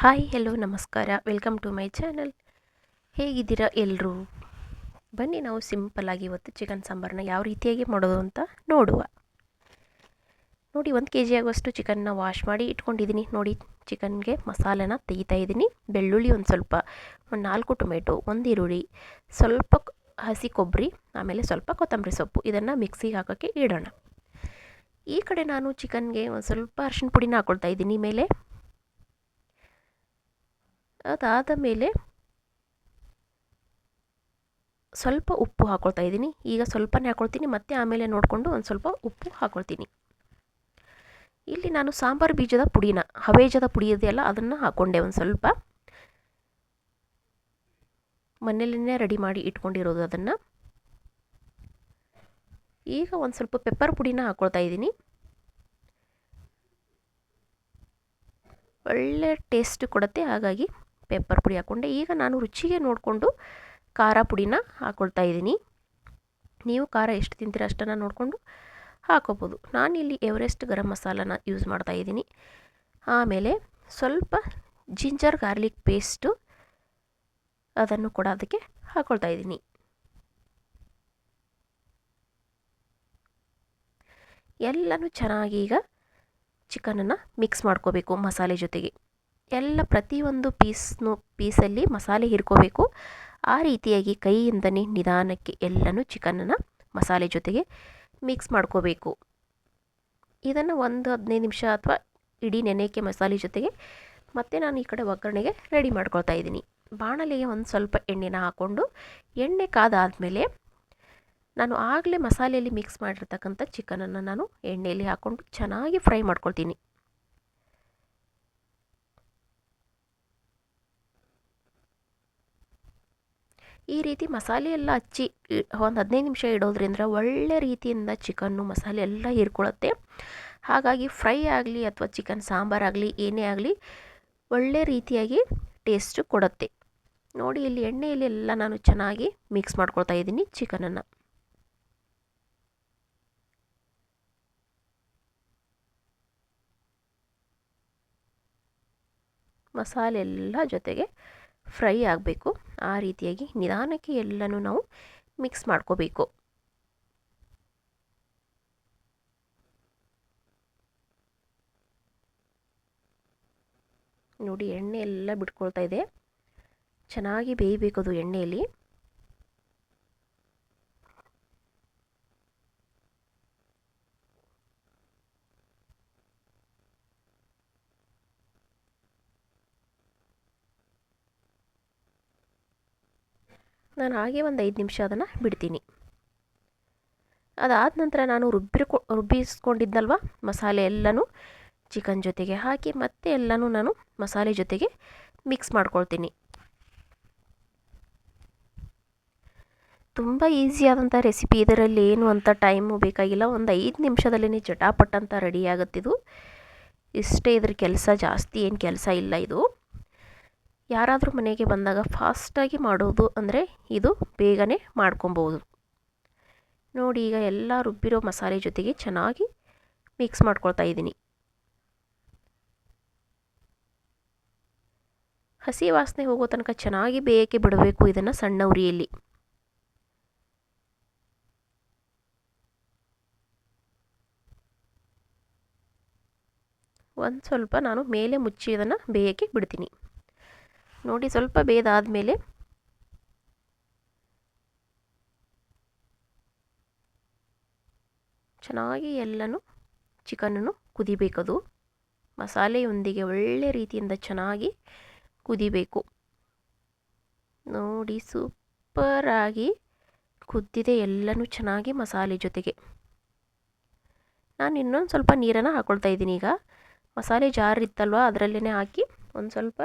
Hi, hello, ನಮಸ್ಕಾರ. Welcome to my channel. ಹೇಗಿದ್ದೀರಾ ಎಲ್ಲರೂ ಬನ್ನಿ ನಾವು ಸಿಂಪಲ್ಲಾಗಿ ಇವತ್ತು ಚಿಕನ್ ಸಾಂಬಾರನ್ನ ಯಾವ ರೀತಿಯಾಗಿ ಮಾಡೋದು ಅಂತ ನೋಡುವ. ನೋಡಿ, ಒಂದು ಕೆ ಜಿ ಆಗುವಷ್ಟು ಚಿಕನ್ನ ವಾಶ್ ಮಾಡಿ ಇಟ್ಕೊಂಡಿದ್ದೀನಿ. ನೋಡಿ, ಚಿಕನ್ಗೆ ಮಸಾಲೆನ ತೆಗಿತಾ ಇದ್ದೀನಿ. ಬೆಳ್ಳುಳ್ಳಿ ಒಂದು ಸ್ವಲ್ಪ, ಒಂದು ನಾಲ್ಕು ಟೊಮೆಟೊ, ಒಂದು ಈರುಳ್ಳಿ, ಸ್ವಲ್ಪ ಹಸಿ ಕೊಬ್ಬರಿ, ಆಮೇಲೆ ಸ್ವಲ್ಪ ಕೊತ್ತಂಬರಿ ಸೊಪ್ಪು. ಇದನ್ನು ಮಿಕ್ಸಿಗೆ ಹಾಕೋಕ್ಕೆ ಇಡೋಣ. ಈ ಕಡೆ ನಾನು ಚಿಕನ್ಗೆ ಒಂದು ಸ್ವಲ್ಪ ಅರ್ಶಿನ ಪುಡಿನ ಹಾಕ್ಕೊಳ್ತಾ ಇದ್ದೀನಿ. ಮೇಲೆ ಅದಾದ ಮೇಲೆ ಸ್ವಲ್ಪ ಉಪ್ಪು ಹಾಕ್ಕೊಳ್ತಾ ಇದ್ದೀನಿ. ಈಗ ಸ್ವಲ್ಪನೇ ಹಾಕ್ಕೊಳ್ತೀನಿ ಮತ್ತೆ ಆಮೇಲೆ ನೋಡಿಕೊಂಡು ಒಂದು ಸ್ವಲ್ಪ ಉಪ್ಪು ಹಾಕ್ಕೊಳ್ತೀನಿ ಇಲ್ಲಿ ನಾನು ಸಾಂಬಾರು ಬೀಜದ ಪುಡಿನ, ಹವೇಜದ ಪುಡಿ ಇದೆಯಲ್ಲ, ಅದನ್ನು ಹಾಕ್ಕೊಂಡೆ ಒಂದು ಸ್ವಲ್ಪ. ಮನೆಯಲ್ಲೇ ರೆಡಿ ಮಾಡಿ ಇಟ್ಕೊಂಡಿರೋದು ಅದನ್ನು. ಈಗ ಒಂದು ಸ್ವಲ್ಪ ಪೆಪ್ಪರ್ ಪುಡಿನ ಹಾಕ್ಕೊಳ್ತಾ ಇದ್ದೀನಿ. ಒಳ್ಳೆ ಟೇಸ್ಟ್ ಕೊಡುತ್ತೆ. ಹಾಗಾಗಿ ಪೆಪ್ಪರ್ ಪುಡಿ ಹಾಕ್ಕೊಂಡೆ ಈಗ ನಾನು ರುಚಿಗೆ ನೋಡಿಕೊಂಡು ಖಾರ ಪುಡಿನ ಹಾಕ್ಕೊಳ್ತಾ ಇದ್ದೀನಿ. ನೀವು ಖಾರ ಎಷ್ಟು ತಿಂತೀರ ಅಷ್ಟನ್ನು ನೋಡಿಕೊಂಡು ಹಾಕೋಬೋದು. ನಾನಿಲ್ಲಿ ಎವರೆಸ್ಟ್ ಗರಂ ಮಸಾಲನ ಯೂಸ್ ಮಾಡ್ತಾ ಇದ್ದೀನಿ. ಆಮೇಲೆ ಸ್ವಲ್ಪ ಜಿಂಜರ್ ಗಾರ್ಲಿಕ್ ಪೇಸ್ಟು ಅದನ್ನು ಕೂಡ ಅದಕ್ಕೆ ಹಾಕ್ಕೊಳ್ತಾ ಇದ್ದೀನಿ. ಎಲ್ಲನೂ ಚೆನ್ನಾಗಿ ಈಗ ಚಿಕನನ್ನು ಮಿಕ್ಸ್ ಮಾಡ್ಕೋಬೇಕು ಮಸಾಲೆ ಜೊತೆಗೆ. ಎಲ್ಲ ಪ್ರತಿಯೊಂದು ಪೀಸ್ನು, ಪೀಸಲ್ಲಿ ಮಸಾಲೆ ಹಿರ್ಕೋಬೇಕು ಆ ರೀತಿಯಾಗಿ ಕೈಯಿಂದನೇ ನಿಧಾನಕ್ಕೆ ಎಲ್ಲನೂ ಚಿಕನನ್ನು ಮಸಾಲೆ ಜೊತೆಗೆ ಮಿಕ್ಸ್ ಮಾಡ್ಕೋಬೇಕು. ಇದನ್ನು ಒಂದು ಹದಿನೈದು ನಿಮಿಷ ಅಥವಾ ಇಡೀ ನೆನೆಯೋಕ್ಕೆ ಮಸಾಲೆ ಜೊತೆಗೆ ಮತ್ತೆ ನಾನು ಈ ಕಡೆ ಒಗ್ಗರಣೆಗೆ ರೆಡಿ ಮಾಡ್ಕೊಳ್ತಾ ಇದ್ದೀನಿ. ಬಾಣಲೆಗೆ ಒಂದು ಸ್ವಲ್ಪ ಎಣ್ಣೆನ ಹಾಕ್ಕೊಂಡು ಎಣ್ಣೆ ಕಾದಾದಮೇಲೆ ನಾನು ಆಗಲೇ ಮಸಾಲೆಯಲ್ಲಿ ಮಿಕ್ಸ್ ಮಾಡಿರ್ತಕ್ಕಂಥ ಚಿಕನನ್ನು ನಾನು ಎಣ್ಣೆಯಲ್ಲಿ ಹಾಕ್ಕೊಂಡು ಚೆನ್ನಾಗಿ ಫ್ರೈ ಮಾಡ್ಕೊಳ್ತೀನಿ. ಈ ರೀತಿ ಮಸಾಲೆ ಎಲ್ಲ ಹಚ್ಚಿ ಒಂದು ಹದಿನೈದು ನಿಮಿಷ ಇಡೋದ್ರಿಂದ ಒಳ್ಳೆ ರೀತಿಯಿಂದ ಚಿಕನ್ನು ಮಸಾಲೆ ಎಲ್ಲ ಹೀರ್ಕೊಳ್ಳುತ್ತೆ. ಹಾಗಾಗಿ ಫ್ರೈ ಆಗಲಿ ಅಥವಾ ಚಿಕನ್ ಸಾಂಬಾರಾಗಲಿ ಏನೇ ಆಗಲಿ ಒಳ್ಳೆ ರೀತಿಯಾಗಿ ಟೇಸ್ಟು ಕೊಡುತ್ತೆ. ನೋಡಿ ಇಲ್ಲಿ ಎಣ್ಣೆಯಲ್ಲಿ ಎಲ್ಲ ನಾನು ಚೆನ್ನಾಗಿ ಮಿಕ್ಸ್ ಮಾಡ್ಕೊಳ್ತಾ ಇದ್ದೀನಿ ಚಿಕನನ್ನು. ಮಸಾಲೆ ಎಲ್ಲ ಜೊತೆಗೆ ಫ್ರೈ ಆಗಬೇಕು. ಆ ರೀತಿಯಾಗಿ ನಿಧಾನಕ್ಕೆ ಎಲ್ಲನೂ ನಾವು ಮಿಕ್ಸ್ ಮಾಡ್ಕೋಬೇಕು. ನೋಡಿ ಎಣ್ಣೆ ಎಲ್ಲ ಬಿಟ್ಕೊಳ್ತಾ ಇದೆ. ಚೆನ್ನಾಗಿ ಬೇಯಬೇಕು ಅದು ಎಣ್ಣೆಯಲ್ಲಿ. ನಾನು ಹಾಗೆ ಒಂದು ಐದು ನಿಮಿಷ ಅದನ್ನು ಬಿಡ್ತೀನಿ. ಅದಾದ ನಂತರ ನಾನು ರುಬ್ಬಿರ್ಕೊ ರುಬ್ಬಿಸ್ಕೊಂಡಿದ್ದಲ್ವ? ಮಸಾಲೆ ಎಲ್ಲನೂ ಚಿಕನ್ ಜೊತೆಗೆ ಹಾಕಿ ಮತ್ತೆ ಎಲ್ಲನೂ ನಾನು ಮಸಾಲೆ ಜೊತೆಗೆ ಮಿಕ್ಸ್ ಮಾಡ್ಕೊಳ್ತೀನಿ. ತುಂಬ ಈಸಿಯಾದಂಥ ರೆಸಿಪಿ ಇದರಲ್ಲಿ ಏನು ಅಂತ ಟೈಮು ಬೇಕಾಗಿಲ್ಲ. ಒಂದು ಐದು ನಿಮಿಷದಲ್ಲೇ ಚಟಾಪಟ್ ಅಂತ ರೆಡಿ ಆಗುತ್ತಿದ್ದು ಇಷ್ಟೇ ಇದ್ರ ಕೆಲಸ ಜಾಸ್ತಿ, ಏನು ಕೆಲಸ ಇಲ್ಲ ಇದು. ಯಾರಾದರೂ ಮನೆಗೆ ಬಂದಾಗ ಫಾಸ್ಟಾಗಿ ಮಾಡೋದು ಅಂದರೆ ಇದು ಬೇಗನೆ ಮಾಡ್ಕೊಬೋದು. ನೋಡಿ ಈಗ ಎಲ್ಲ ರುಬ್ಬಿರೋ ಮಸಾಲೆ ಜೊತೆಗೆ ಚೆನ್ನಾಗಿ ಮಿಕ್ಸ್ ಮಾಡ್ಕೊಳ್ತಾ ಇದ್ದೀನಿ. ಹಸಿ ವಾಸನೆ ಹೋಗೋ ತನಕ ಚೆನ್ನಾಗಿ ಬೇಯಕ್ಕೆ ಬಿಡಬೇಕು ಇದನ್ನು ಸಣ್ಣ ಉರಿಯಲ್ಲಿ. ಒಂದು ಸ್ವಲ್ಪ ನಾನು ಮೇಲೆ ಮುಚ್ಚಿ ಇದನ್ನು ಬೇಯಕ್ಕೆ ಬಿಡ್ತೀನಿ. ನೋಡಿ ಸ್ವಲ್ಪ ಬೇದ ಆದಮೇಲೆ ಚೆನ್ನಾಗಿ ಎಲ್ಲನೂ ಚಿಕನನ್ನು ಕುದಿಬೇಕದು. ಮಸಾಲೆಯೊಂದಿಗೆ ಒಳ್ಳೆ ರೀತಿಯಿಂದ ಚೆನ್ನಾಗಿ ಕುದಿಬೇಕು. ನೋಡಿ ಸೂಪರಾಗಿ ಕುದ್ದಿದೆ ಎಲ್ಲನೂ ಚೆನ್ನಾಗಿ ಮಸಾಲೆ ಜೊತೆಗೆ. ನಾನು ಇನ್ನೊಂದು ಸ್ವಲ್ಪ ನೀರನ್ನು ಹಾಕ್ಕೊಳ್ತಾ ಇದ್ದೀನಿ ಈಗ. ಮಸಾಲೆ ಜಾರ್ ಇತ್ತಲ್ವ ಅದರಲ್ಲೇ ಹಾಕಿ ಒಂದು ಸ್ವಲ್ಪ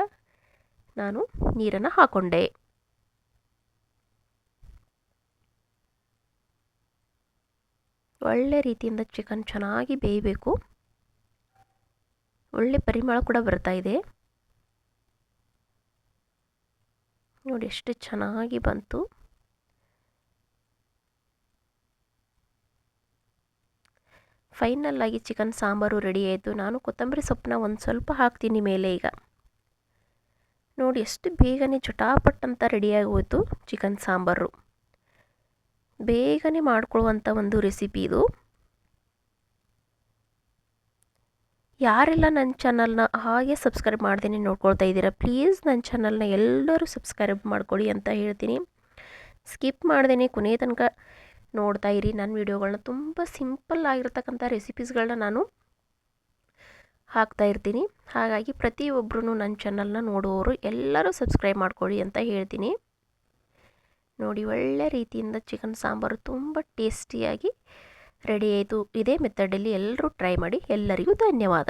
ನಾನು ನೀರನ್ನು ಹಾಕ್ಕೊಂಡೆ ಒಳ್ಳೆ ರೀತಿಯಿಂದ ಚಿಕನ್ ಚೆನ್ನಾಗಿ ಬೇಯಬೇಕು. ಒಳ್ಳೆ ಪರಿಮಳ ಕೂಡ ಬರ್ತಾ ಇದೆ. ನೋಡಿ ಎಷ್ಟು ಚೆನ್ನಾಗಿ ಬಂತು. ಫೈನಲ್ ಚಿಕನ್ ಸಾಂಬಾರು ರೆಡಿ ಆಯಿತು. ನಾನು ಕೊತ್ತಂಬರಿ ಸೊಪ್ಪನ್ನ ಒಂದು ಸ್ವಲ್ಪ ಹಾಕ್ತೀನಿ ಮೇಲೆ ಈಗ. ನೋಡಿ, ಎಷ್ಟು ಬೇಗನೆ ಚಟಾಪಟ್ ಅಂತ ರೆಡಿಯಾಗಿ ಹೋಯಿತು ಚಿಕನ್ ಸಾಂಬಾರು. ಬೇಗನೆ ಮಾಡ್ಕೊಳ್ಳುವಂಥ ಒಂದು ರೆಸಿಪಿ ಇದು. ಯಾರೆಲ್ಲ ನನ್ನ ಚಾನಲ್ನ ಹಾಗೆ ಸಬ್ಸ್ಕ್ರೈಬ್ ಮಾಡ್ದೇನೆ ನೋಡ್ಕೊಳ್ತಾ ಇದ್ದೀರಾ, ಪ್ಲೀಸ್ ನನ್ನ ಚಾನಲ್ನ ಎಲ್ಲರೂ ಸಬ್ಸ್ಕ್ರೈಬ್ ಮಾಡ್ಕೊಳ್ಳಿ ಅಂತ ಹೇಳ್ತೀನಿ. ಸ್ಕಿಪ್ ಮಾಡ್ದೇನೆ ಕೊನೆ ತನಕ ನೋಡ್ತಾ ಇರಿ. ನನ್ನ ವೀಡಿಯೋಗಳನ್ನ ತುಂಬ ಸಿಂಪಲ್ ಆಗಿರ್ತಕ್ಕಂಥ ರೆಸಿಪೀಸ್ಗಳನ್ನ ನಾನು ಹಾಕ್ತಾ ಇರ್ತೀನಿ. ಹಾಗಾಗಿ ಪ್ರತಿಯೊಬ್ಬರೂ ನನ್ನ ಚಾನಲ್ನ ನೋಡುವವರು ಎಲ್ಲರೂ ಸಬ್ಸ್ಕ್ರೈಬ್ ಮಾಡ್ಕೊಳ್ಳಿ ಅಂತ ಹೇಳ್ತೀನಿ. ನೋಡಿ, ಒಳ್ಳೆ ರೀತಿಯಿಂದ ಚಿಕನ್ ಸಾಂಬಾರು ತುಂಬ ಟೇಸ್ಟಿಯಾಗಿ ರೆಡಿ ಆಯಿತು. ಇದೇ ಮೆಥಡಲ್ಲಿ ಎಲ್ಲರೂ ಟ್ರೈ ಮಾಡಿ. ಎಲ್ಲರಿಗೂ ಧನ್ಯವಾದ.